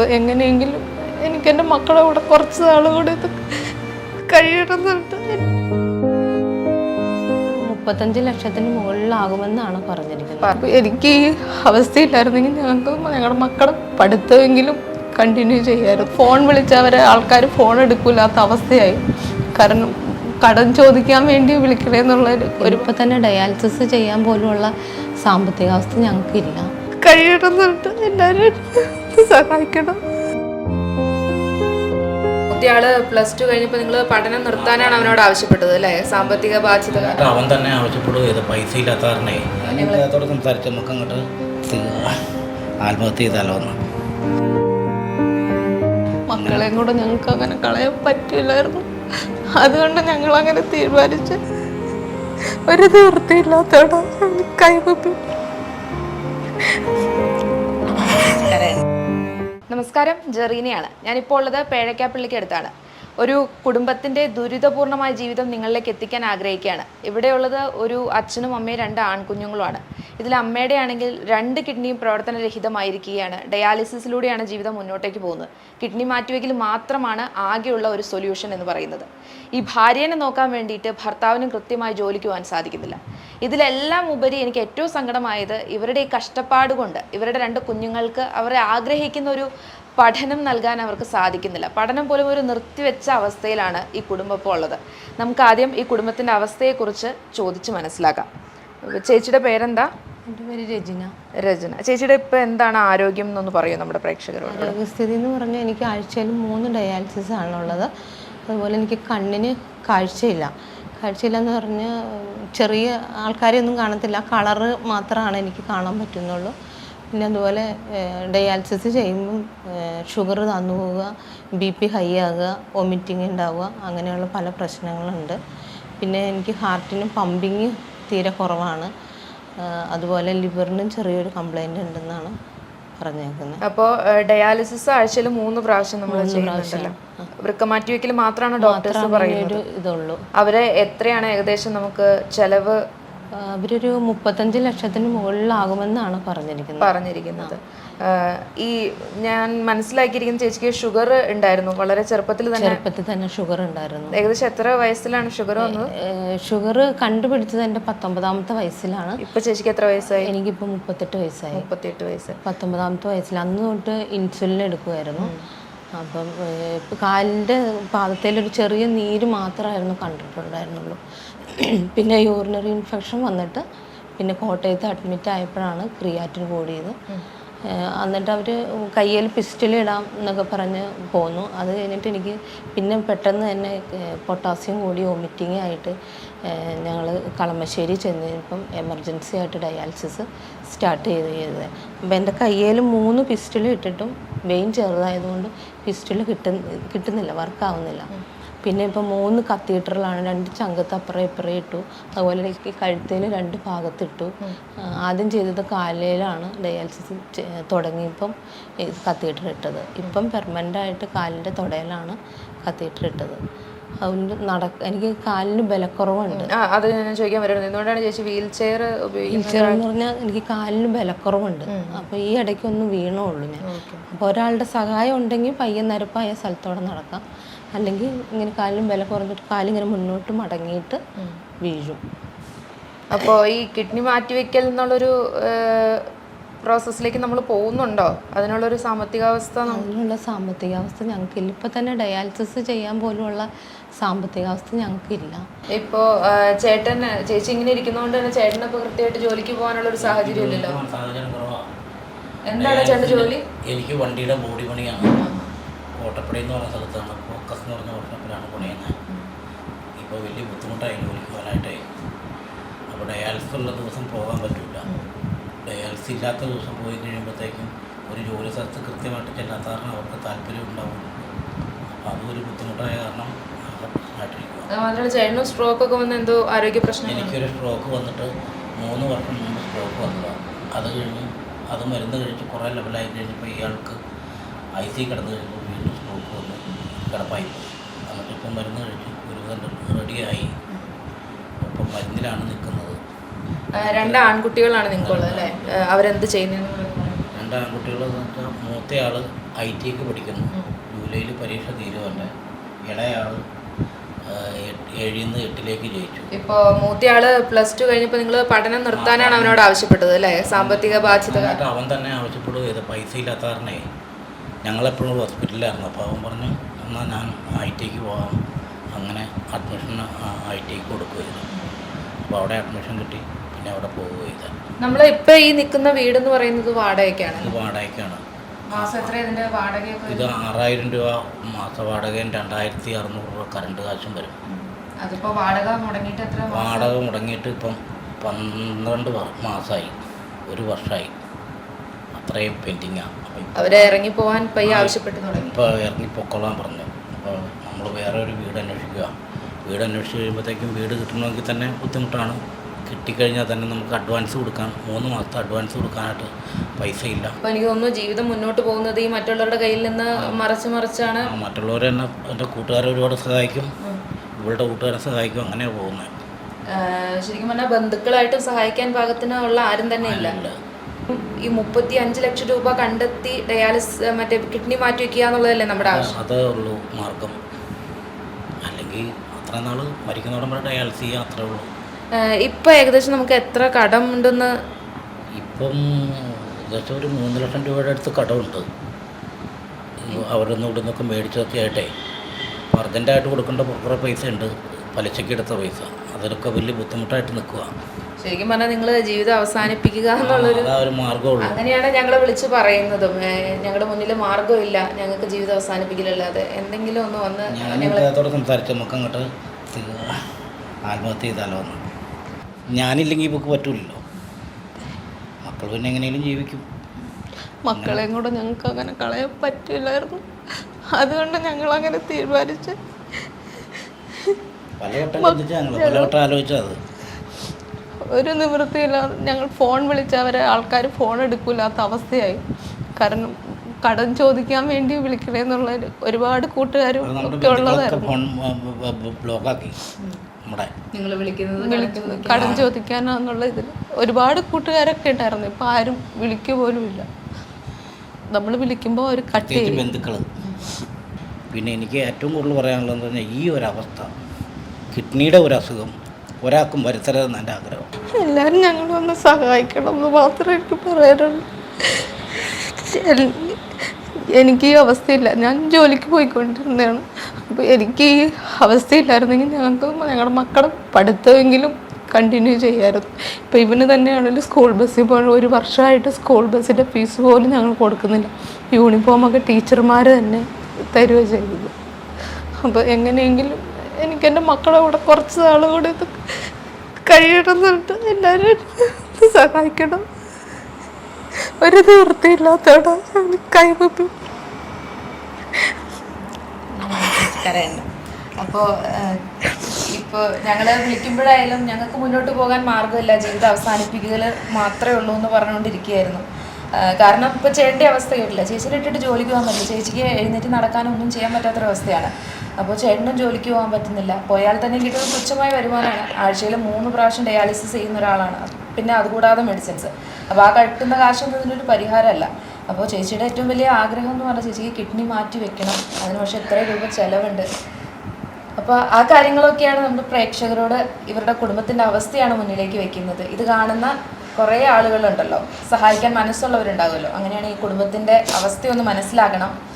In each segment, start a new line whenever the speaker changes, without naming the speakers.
എങ്ങനെയെങ്കിലും എനിക്ക് എന്റെ മക്കളെ കൂടെ കുറച്ച് നാൾ കൂടി ഇത് കഴിയണമെന്നുണ്ട്.
മുപ്പത്തഞ്ച് ലക്ഷത്തിന് മുകളിലാകുമെന്നാണ് പറഞ്ഞിരിക്കുന്നത്.
എനിക്ക് ഈ അവസ്ഥയില്ലായിരുന്നെങ്കിൽ ഞങ്ങൾക്ക് ഞങ്ങളുടെ മക്കളെ പഠിത്തമെങ്കിലും കണ്ടിന്യൂ ചെയ്യാമായിരുന്നു ഫോൺ വിളിച്ചവരെ ആൾക്കാർ ഫോൺ എടുക്കില്ലാത്ത അവസ്ഥയായി. കാരണം കടം ചോദിക്കാൻ വേണ്ടി വിളിക്കണേന്നുള്ളൊരു ഒരു
ഒരു ഇപ്പം തന്നെ ഡയാലിസിസ് ചെയ്യാൻ പോലുമുള്ള സാമ്പത്തികാവസ്ഥ ഞങ്ങൾക്കില്ല.
കഴിയണമെന്നുണ്ട്. എല്ലാവരും സഹായിക്കണം.
കുട്ടിയാൾ പ്ലസ് ടു കഴിഞ്ഞപ്പോൾ നിങ്ങൾ പഠനം നിർത്താനാണ് അവനോട് ആവശ്യപ്പെട്ടത് അല്ലേ? സാമ്പത്തിക ബാധ്യത
അവൻ തന്നെ ആവശ്യപ്പെടുക ഇത് പൈസ ഇല്ലാത്ത കാരണേ. ഇദ്ദേഹത്തോട് സംസാരിച്ച് നമുക്ക് അങ്ങോട്ട് ആത്മഹത്യ ചെയ്താലോ
മക്കളെയും കൂടെ ഞങ്ങൾക്ക് അങ്ങനെ കളയാൻ പറ്റില്ലായിരുന്നു. അതുകൊണ്ട് ഞങ്ങൾ അങ്ങനെ തീരുമാനിച്ച് ഒരു നിവൃത്തിയില്ലാത്തോടെ കൈകുപ്പി
നമസ്കാരം ജെറീനയാണ്. ഞാനിപ്പോൾ ഉള്ളത് പേഴക്കാപ്പള്ളിക്ക് അടുത്താണ്. ഒരു കുടുംബത്തിന്റെ ദുരിതപൂർണമായ ജീവിതം നിങ്ങളിലേക്ക് എത്തിക്കാൻ ആഗ്രഹിക്കുകയാണ്. ഇവിടെയുള്ളത് ഒരു അച്ഛനും അമ്മയും രണ്ട് ആൺകുഞ്ഞുങ്ങളുമാണ്. ഇതിൽ അമ്മയുടെ ആണെങ്കിൽ രണ്ട് കിഡ്നിയും പ്രവർത്തനരഹിതമായിരിക്കുകയാണ് ഡയാലിസിസിലൂടെയാണ് ജീവിതം മുന്നോട്ടേക്ക് പോകുന്നത്. കിഡ്നി മാറ്റിവെക്കൽ മാത്രമാണ് ആകെയുള്ള ഒരു സൊല്യൂഷൻ എന്ന് പറയുന്നത്. ഈ ഭാര്യനെ നോക്കാൻ വേണ്ടിയിട്ട് ഭർത്താവിനും കൃത്യമായി ജോലിക്ക് പോകാൻ സാധിക്കുന്നില്ല. ഇതിലെല്ലാം ഉപരി എനിക്ക് ഏറ്റവും സങ്കടമായത് ഇവരുടെ ഈ കഷ്ടപ്പാട് കൊണ്ട് ഇവരുടെ രണ്ട് കുഞ്ഞുങ്ങൾക്ക് അവരെ ആഗ്രഹിക്കുന്ന ഒരു പഠനം നൽകാൻ അവർക്ക് സാധിക്കുന്നില്ല. പഠനം പോലും ഒരു നിർത്തിവെച്ച അവസ്ഥയിലാണ് ഈ കുടുംബം ഇപ്പോൾ ഉള്ളത്. നമുക്ക് ആദ്യം ഈ കുടുംബത്തിന്റെ അവസ്ഥയെക്കുറിച്ച് ചോദിച്ച് മനസ്സിലാക്കാം. ചേച്ചിയുടെ പേരെന്താ?
എന്റെ പേര് രചന.
രചന. ചേച്ചിയുടെ ഇപ്പൊ എന്താണ് ആരോഗ്യം എന്നൊന്ന് പറയൂ നമ്മുടെ പ്രേക്ഷകരോട്?
ആരോഗ്യസ്ഥിതി എന്ന് പറഞ്ഞാൽ എനിക്ക് ആഴ്ചയിൽ മൂന്ന് ഡയാലിസിസ് ആണുള്ളത്. അതുപോലെ എനിക്ക് കണ്ണിന് കാഴ്ചയില്ല. കാഴ്ചയില്ല എന്ന് പറഞ്ഞ് ചെറിയ ആൾക്കാരെയൊന്നും കാണത്തില്ല. കളറ് മാത്രമാണ് എനിക്ക് കാണാൻ പറ്റുന്നുള്ളൂ. പിന്നെ അതുപോലെ ഡയാലിസിസ് ചെയ്യുമ്പം ഷുഗർ തന്നു പോവുക ബി പി ഹൈ ആകുക വൊമിറ്റിംഗ് ഉണ്ടാവുക അങ്ങനെയുള്ള പല പ്രശ്നങ്ങളുണ്ട്. പിന്നെ എനിക്ക് ഹാർട്ടിന് പമ്പിങ് തീരെ കുറവാണ്. അതുപോലെ ലിവറിനും ചെറിയൊരു കംപ്ലൈന്റ് ഉണ്ടെന്നാണ് പറഞ്ഞേക്കുന്നത്.
അപ്പോൾ ഡയാലിസിസ് ആഴ്ചയിൽ മൂന്ന് പ്രാവശ്യം നമ്മൾ ചെയ്യുന്നുണ്ടല്ലോ. വൃക്ക മാറ്റിവെക്കൽ മാത്രമാണ് ഡോക്ടേഴ്സ് പറയുന്നത്?
ഇതുള്ളൂ.
അവരെ എത്രയാണ് ഏകദേശം നമുക്ക് ചെലവ്?
അവരൊരു മുപ്പത്തഞ്ച് ലക്ഷത്തിന് മുകളിലാകുമെന്നാണ് പറഞ്ഞിരിക്കുന്നത്.
പറഞ്ഞിരിക്കുന്നത്. ഈ ഞാൻ മനസ്സിലാക്കിയിരിക്കുന്ന ചേച്ചിക്ക് ഷുഗർ ഉണ്ടായിരുന്നു. വളരെ ചെറുപ്പത്തിൽ തന്നെ
ചെറുപ്പത്തിൽ തന്നെ ഷുഗർ ഉണ്ടായിരുന്നു.
ഏകദേശം എത്ര വയസ്സിലാണ് ഷുഗർ വന്നത്?
ഷുഗർ കണ്ടുപിടിച്ചത് എന്റെ പത്തൊമ്പതാമത്തെ വയസ്സിലാണ്.
ഇപ്പൊ ചേച്ചിക്ക് എത്ര വയസ്സായി?
എനിക്കിപ്പോൾ മുപ്പത്തെട്ട് വയസ്സായി.
മുപ്പത്തിയെട്ട് വയസ്സ്.
പത്തൊമ്പതാമത്തെ വയസ്സിൽ. അന്ന് തൊട്ട് ഇൻസുലിൻ എടുക്കുമായിരുന്നു അപ്പം കാലിന്റെ പാദത്തിലൊരു ചെറിയ നീര് മാത്രമായിരുന്നു കണ്ടിട്ടുണ്ടായിരുന്നുള്ളൂ. പിന്നെ യൂറിനറി ഇൻഫെക്ഷൻ വന്നിട്ട് പിന്നെ കോട്ടയത്ത് അഡ്മിറ്റ് ആയപ്പോഴാണ് ക്രിയാറ്റിൻ കൂടിയത് എന്നിട്ട് അവർ കയ്യിൽ പിസ്റ്റൽ ഇടാം എന്നൊക്കെ പറഞ്ഞ് പോന്നു. അത് കഴിഞ്ഞിട്ട് എനിക്ക് പിന്നെ പെട്ടെന്ന് തന്നെ പൊട്ടാസ്യം കൂടി വോമിറ്റിംഗ് ആയിട്ട് ഞങ്ങൾ കളമശ്ശേരി ചെന്നപ്പം എമർജൻസി ആയിട്ട് ഡയാലിസിസ് സ്റ്റാർട്ട് ചെയ്ത് ചെയ്തത്. അപ്പോൾ എന്റെ കയ്യിൽ മൂന്ന് പിസ്റ്റൽ ഇട്ടിട്ടും വെയിൻ ചെറുതായതുകൊണ്ട് പിസ്റ്റൽ കിട്ടുന്ന കിട്ടുന്നില്ല വർക്കാവുന്നില്ല പിന്നെ ഇപ്പം മൂന്ന് കത്തീഡ്രലാണ് രണ്ട് ചങ്കത്ത് അപ്പുറം ഇപ്പുറം ഇട്ടു. അതുപോലെ എനിക്ക് കഴുത്തിൽ രണ്ട് ഭാഗത്തിട്ടു. ആദ്യം ചെയ്തത് കാലിലാണ് ഡയാലിസിസ് തുടങ്ങിയപ്പം കത്തീഡ്രൽ ഇട്ടത്. ഇപ്പം പെർമനന്റ് ആയിട്ട് കാലിന്റെ തുടയിലാണ് കത്തീഡ്രൽ ഇട്ടത്. അതുകൊണ്ട് നടക്ക എനിക്ക് കാലിന് ബലക്കുറവുണ്ട്.
അത് ഞാൻ ചോദിക്കാൻ വരുന്നത് എന്തുകൊണ്ടാണ് ചേച്ചി വീൽ ചെയർ വീൽ
ചെയർ എന്ന് പറഞ്ഞാൽ എനിക്ക് കാലിന് ബലക്കുറവുണ്ട്. അപ്പോൾ ഈ ഇടയ്ക്ക് ഒന്ന് വീണുള്ളൂ ഞാൻ. അപ്പോൾ ഒരാളുടെ സഹായം ഉണ്ടെങ്കിൽ പയ്യെ നിരപ്പായ സ്ഥലത്തോടെ നടക്കാം. അല്ലെങ്കിൽ ഇങ്ങനെ കാലിന് ബല കുറഞ്ഞിട്ട് കാലിങ്ങനെ മുന്നോട്ട് മടങ്ങിയിട്ട് വീഴും.
അപ്പോൾ ഈ കിഡ്നി മാറ്റിവെക്കൽ എന്നുള്ളൊരു പ്രോസസ്സിലേക്ക് നമ്മൾ പോകുന്നുണ്ടോ? അതിനുള്ളൊരു സാമ്പത്തികാവസ്ഥ
അതിനുള്ള സാമ്പത്തികാവസ്ഥ ഞങ്ങൾക്ക് ഇപ്പം തന്നെ ഡയാലിസിസ് ചെയ്യാൻ പോലുമുള്ള സാമ്പത്തികാവസ്ഥ ഞങ്ങൾക്കില്ല.
ഇപ്പോ ആ, ചേട്ടൻ ചേച്ചി ഇങ്ങനെ ഇരിക്കുന്നതുകൊണ്ട് തന്നെ ചേട്ടന് ഇപ്പൊ കൃത്യമായിട്ട് ജോലിക്ക് പോകാനുള്ള ഒരു സാഹചര്യം ഇല്ലല്ലോ എന്താണ് ചേട്ടൻ ജോലി?
എനിക്ക് വണ്ടിയുടെ ബോഡി പണിയാണ്. കോട്ടപ്പടി എന്ന് പറഞ്ഞ സ്ഥലത്താണ്. ഫോക്കസ് എന്ന് പറഞ്ഞ വർഷപ്പിലാണ് പണിയുന്നത്. ഇപ്പോൾ വലിയ ബുദ്ധിമുട്ടായി ജോലിക്ക് പോകാനായിട്ടേ. അപ്പോൾ ഡയാലിസിസ് ഉള്ള ദിവസം പോകാൻ പറ്റില്ല ഡയാലിസിസ് ഇല്ലാത്ത ദിവസം പോയി കഴിയുമ്പോഴത്തേക്കും ഒരു ജോലി സ്ഥലത്ത് കൃത്യമായിട്ട് ചെല്ലാത്ത കാരണം അവർക്ക് താല്പര്യം ഉണ്ടാവും അപ്പോൾ അതും ഒരു ബുദ്ധിമുട്ടായ കാരണം ആകെ പ്രശ്നമായിട്ടിരിക്കുക
അത് മാത്രമല്ല ചേട്ടനും സ്ട്രോക്ക് ഒക്കെ വന്ന് എന്തോ ആരോഗ്യ പ്രശ്നം
എനിക്കൊരു സ്ട്രോക്ക് വന്നിട്ട് മൂന്ന് വർഷം മുമ്പ് സ്ട്രോക്ക് വന്നതാണ് അത് കഴിഞ്ഞ് അത് മരുന്ന് കഴിച്ച് കുറേ ലെവലായി കഴിഞ്ഞപ്പോൾ ഇയാൾക്ക് ഐ സി കിടന്നു കഴിഞ്ഞപ്പോൾ വീണ്ടും സ്ട്രോക്ക് വന്ന് കിടപ്പായി. എന്നിട്ടിപ്പം മരുന്ന് കഴിച്ച് ഒരു റെഡിയായി ഇപ്പം മരുന്നിലാണ് നിൽക്കുന്നത്.
രണ്ട് ആൺകുട്ടികളാണ് നിങ്ങൾക്കുള്ളത് അല്ലേ? അവരെന്ത് ചെയ്യുന്നു?
രണ്ട് ആൺകുട്ടികൾ മൂത്തയാൾ ഐ ടിക്ക് പഠിക്കുന്നു. ജൂലൈയിൽ പരീക്ഷ തീരുവല്ല ഇളയാൾ ഏഴിൽ നിന്ന് എട്ടിലേക്ക് ജയിച്ചു.
ഇപ്പോ മൂത്തയാൾ പ്ലസ് ടു കഴിഞ്ഞപ്പോൾ നിങ്ങൾ പഠനം നിർത്താനാണ് അവനോട് ആവശ്യപ്പെട്ടത് അല്ലേ? സാമ്പത്തിക ബാധ്യത.
അവൻ തന്നെ ആവശ്യപ്പെടുക ചെയ്ത്. പൈസ ഇല്ലാത്ത കാരണേ ഞങ്ങളെപ്പോഴും ഹോസ്പിറ്റലിലായിരുന്നു. അപ്പോൾ അവൻ പറഞ്ഞു എന്നാൽ ഞാൻ ഐ ടിക്ക് പോകാം. അങ്ങനെ അഡ്മിഷൻ ഐ ടിക്ക് കൊടുക്കുക ചെയ്തു അപ്പോൾ അവിടെ അഡ്മിഷൻ കിട്ടി. പിന്നെ അവിടെ പോവുക ചെയ്ത.
നമ്മൾ ഇപ്പൊ ഈ നിൽക്കുന്ന വീട് എന്ന് പറയുന്നത് വാടകയ്ക്കാണ്.
ഇത് വാടകയ്ക്കാണ്.
മാസം എത്ര ഇതിന്റെ വാടകയൊക്കെ
ഇത് ആറായിരം രൂപ മാസ വാടകയും രണ്ടായിരത്തി അറുന്നൂറ് രൂപ കറണ്ട് കാശും വരും.
അതിപ്പോ വാടക മുടങ്ങിയിട്ട് എത്ര
വാടക മുടങ്ങിയിട്ട് ഇപ്പം പന്ത്രണ്ട് മാസമായി ഒരു വർഷമായി അത്രയും പെൻഡിങ്ങാണ് അപ്പോൾ
അവരെ ഇറങ്ങി പോകാൻ പയ്യെ ആവശ്യപ്പെട്ട് തുടങ്ങി.
ഇപ്പോൾ ഇറങ്ങി പൊക്കോളാൻ പറഞ്ഞു. അപ്പോൾ നമ്മൾ വേറെ ഒരു വീട് അന്വേഷിക്കുക വീട് അന്വേഷിച്ച് കഴിയുമ്പോഴത്തേക്കും വീട് കിട്ടണമെങ്കിൽ തന്നെ ബുദ്ധിമുട്ടാണ്. കിട്ടിക്കഴിഞ്ഞാൽ തന്നെ നമുക്ക് അഡ്വാൻസ് കൊടുക്കാൻ മൂന്ന് മാസത്തെ അഡ്വാൻസ് കൊടുക്കാനായിട്ട് പൈസ ഇല്ല
അപ്പോൾ എനിക്ക് തോന്നുന്നു ജീവിതം മുന്നോട്ട് പോകുന്നത് ഈ മറ്റുള്ളവരുടെ കയ്യിൽ നിന്ന് മറച്ച് മറിച്ചാണ്.
മറ്റുള്ളവരെ മറ്റുള്ളവർ തന്നെ എന്റെ കൂട്ടുകാരെ ഒരുപാട് സഹായിക്കും. ഇവളുടെ കൂട്ടുകാരെ സഹായിക്കും. അങ്ങനെയാണ് പോകുന്നത്
ശരിക്കും പറഞ്ഞാൽ ബന്ധുക്കളായിട്ട് സഹായിക്കാൻ പാകത്തിന് ഉള്ള ആരും തന്നെ ഇല്ല.
ഇല്ല.
ഈ മുപ്പത്തി അഞ്ച് ലക്ഷം രൂപ കണ്ടെത്തി ഡയാലിസ് മറ്റേ കിഡ്നി മാറ്റി വെക്കുക എന്നുള്ളതല്ലേ നമ്മുടെ ആവശ്യം?
അതേ ഉള്ളൂ മാർഗം. അല്ലെങ്കിൽ അത്ര നാൾ മരിക്കുന്നവിടം വരെ ഡയാലിസ് ചെയ്യാം അത്രേ ഉള്ളൂ.
ആഹ് ഏകദേശം നമുക്ക് എത്ര കടം ഉണ്ടെന്ന്?
ഇപ്പം ഏകദേശം ഒരു മൂന്ന് ലക്ഷം രൂപയുടെ അടുത്ത് കടമുണ്ട്. അവരൊന്നും ഇവിടെ നിന്നൊക്കെ മേടിച്ചൊക്കെ ആയിട്ടേ അപ്പോൾ അർജന്റായിട്ട് കൊടുക്കേണ്ട കുറേ പൈസ ഉണ്ട്. പലിശയ്ക്ക് എടുത്ത പൈസ. അതിലൊക്കെ വലിയ ബുദ്ധിമുട്ടായിട്ട് നിൽക്കുക
ശരിക്കും പറഞ്ഞാൽ നിങ്ങൾ ജീവിതം അവസാനിപ്പിക്കുക എന്നുള്ളൊരു അങ്ങനെയാണ് ഞങ്ങൾ വിളിച്ച് പറയുന്നതും. ഞങ്ങളുടെ മുന്നിൽ മാർഗമില്ല. ഞങ്ങൾക്ക് ജീവിതം അവസാനിപ്പിക്കലല്ലാതെ എന്തെങ്കിലും ഒന്ന് വന്ന്
ഞാൻ ഇദ്ദേഹത്തോട് സംസാരിച്ചു നമുക്ക് അങ്ങോട്ട് ആത്മഹത്യ ചെയ്താലോ എന്ന്. ഞാനില്ലെങ്കിൽ ഇവക്ക് പറ്റൂലല്ലോ. മക്കൾ പിന്നെ എങ്ങനെയും ജീവിക്കും.
മക്കളെയും കൂടെ ഞങ്ങൾക്ക് അങ്ങനെ കളയാൻ പറ്റില്ലായിരുന്നു. അതുകൊണ്ട് ഞങ്ങൾ അങ്ങനെ തീരുമാനിച്ച്
പലവട്ടം ചിന്തിച്ചാൽ ഞങ്ങൾ പലവട്ടം ആലോചിച്ചത്
ഒരു നിവൃത്തിയില്ലാതെ ഞങ്ങൾ ഫോൺ വിളിച്ച അവരെ ആൾക്കാർ ഫോൺ എടുക്കില്ലാത്ത അവസ്ഥയായി. കാരണം കടം ചോദിക്കാൻ വേണ്ടി വിളിക്കണേന്നുള്ള എന്നുള്ള ഒരുപാട് കൂട്ടുകാരും ഒക്കെ ഉള്ളതായിരുന്നു.
ബ്ലോക്കാക്കി. നമ്മുടെ
നിങ്ങൾ വിളിക്കുന്നത്
വിളിക്കുന്നത് കടം ചോദിക്കാനാന്നുള്ള ഇതിൽ ഒരുപാട് കൂട്ടുകാരൊക്കെ ഉണ്ടായിരുന്നു. ഇപ്പം ആരും വിളിക്കുക പോലും ഇല്ല. നമ്മൾ വിളിക്കുമ്പോൾ ഒരു കട്ട് ബന്ധുക്കൾ.
ബന്ധുക്കൾ പിന്നെ എനിക്ക് ഏറ്റവും കൂടുതൽ പറയാനുള്ളത് പറഞ്ഞാൽ ഈ ഒരു അവസ്ഥ. കിഡ്നിയുടെ ഒരു അസുഖം ഒരാൾക്കും വരുത്തരുതെന്ന് എന്റെ ആഗ്രഹം.
എല്ലാവരും ഞങ്ങളൊന്ന് സഹായിക്കണം എന്ന് മാത്രമേ എനിക്ക് പറയാനുള്ളൂ. എനിക്ക് ഈ അവസ്ഥയില്ല. ഞാൻ ജോലിക്ക് പോയിക്കൊണ്ടിരുന്നതാണ്. അപ്പോൾ എനിക്ക് ഈ അവസ്ഥയില്ലായിരുന്നെങ്കിൽ ഞങ്ങൾക്ക് ഞങ്ങളുടെ മക്കളെ പഠിത്തമെങ്കിലും കണ്ടിന്യൂ ചെയ്യാമായിരുന്നു ഇപ്പോൾ ഇവന് തന്നെയാണെങ്കിലും സ്കൂൾ ബസ്സിൽ പോകണം ഒരു വർഷമായിട്ട് സ്കൂൾ ബസ്സിന്റെ ഫീസ് പോലും ഞങ്ങൾ കൊടുക്കുന്നില്ല. യൂണിഫോമൊക്കെ ടീച്ചർമാർ തന്നെ തരുക ചെയ്തത്. അപ്പോൾ എങ്ങനെയെങ്കിലും എനിക്ക് എന്റെ മക്കളെ കൂടെ കുറച്ച് നാൾ കൂടെ ഇത് കഴിയണം എന്നിട്ട് എല്ലാവരും സഹായിക്കണം. ഒരു നിവൃത്തിയില്ലാത്തവിടെ കൈവപ്പി
അപ്പോ അപ്പോൾ ഞങ്ങൾ വിളിക്കുമ്പോഴായാലും ഞങ്ങൾക്ക് മുന്നോട്ട് പോകാൻ മാർഗമില്ല. ജീവിതം അവസാനിപ്പിക്കുക മാത്രമേ ഉള്ളൂ എന്ന് പറഞ്ഞുകൊണ്ടിരിക്കുകയായിരുന്നു. കാരണം ഇപ്പോൾ ചേട്ടന്റെ അവസ്ഥ കേട്ടില്ല. ചേച്ചിനെ ഇട്ടിട്ട് ജോലിക്ക് പോകാൻ പറ്റില്ല. ചേച്ചിക്ക് എഴുന്നേറ്റ് നടക്കാനൊന്നും ചെയ്യാൻ പറ്റാത്തൊരവസ്ഥയാണ്. അപ്പോൾ ചേട്ടനും ജോലിക്ക് പോകാൻ പറ്റുന്നില്ല. പോയാൽ തന്നെ കിട്ടുന്ന തുച്ഛമായ വരുമാനമാണ്. ആഴ്ചയിൽ മൂന്ന് പ്രാവശ്യം ഡയാലിസിസ് ചെയ്യുന്ന ഒരാളാണ്. പിന്നെ അതുകൂടാതെ മെഡിസിൻസ്. അപ്പോൾ ആ കിട്ടുന്ന കാശൊന്നും ഇതിനൊരു പരിഹാരമല്ല. അപ്പോൾ ചേച്ചിയുടെ ഏറ്റവും വലിയ ആഗ്രഹം എന്ന് പറഞ്ഞാൽ ചേച്ചിക്ക് കിഡ്നി മാറ്റി വെക്കണം. അതിന് പക്ഷേ എത്ര രൂപ ചിലവുണ്ട്. അപ്പോൾ ആ കാര്യങ്ങളൊക്കെയാണ് നമ്മൾ പ്രേക്ഷകരോട് ഇവരുടെ കുടുംബത്തിന്റെ അവസ്ഥയാണ് മുന്നിലേക്ക് വെക്കുന്നത്. ഇത് കാണുന്ന കുറേ ആളുകളുണ്ടല്ലോ. സഹായിക്കാൻ മനസ്സുള്ളവരുണ്ടാകുമല്ലോ. അങ്ങനെയാണ് ഈ കുടുംബത്തിന്റെ അവസ്ഥയൊന്ന് മനസ്സിലാക്കണം. ആ,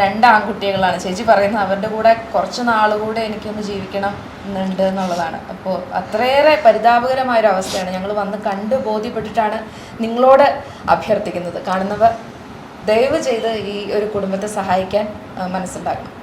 രണ്ട് ആൺകുട്ടികളാണ് ചേച്ചി പറയുന്നത് അവരുടെ കൂടെ കുറച്ച് നാളുകൂടെ എനിക്കൊന്ന് ജീവിക്കണം എന്നുണ്ട് എന്നുള്ളതാണ്. അപ്പോൾ അത്രയേറെ പരിതാപകരമായ ഒരു അവസ്ഥയാണ്. ഞങ്ങൾ വന്ന് കണ്ട് ബോധ്യപ്പെട്ടിട്ടാണ് നിങ്ങളോട് അഭ്യർത്ഥിക്കുന്നത്. കാണുന്നവർ ദയവ് ചെയ്ത് ഈ ഒരു കുടുംബത്തെ സഹായിക്കാൻ മനസ്സുണ്ടാക്കണം.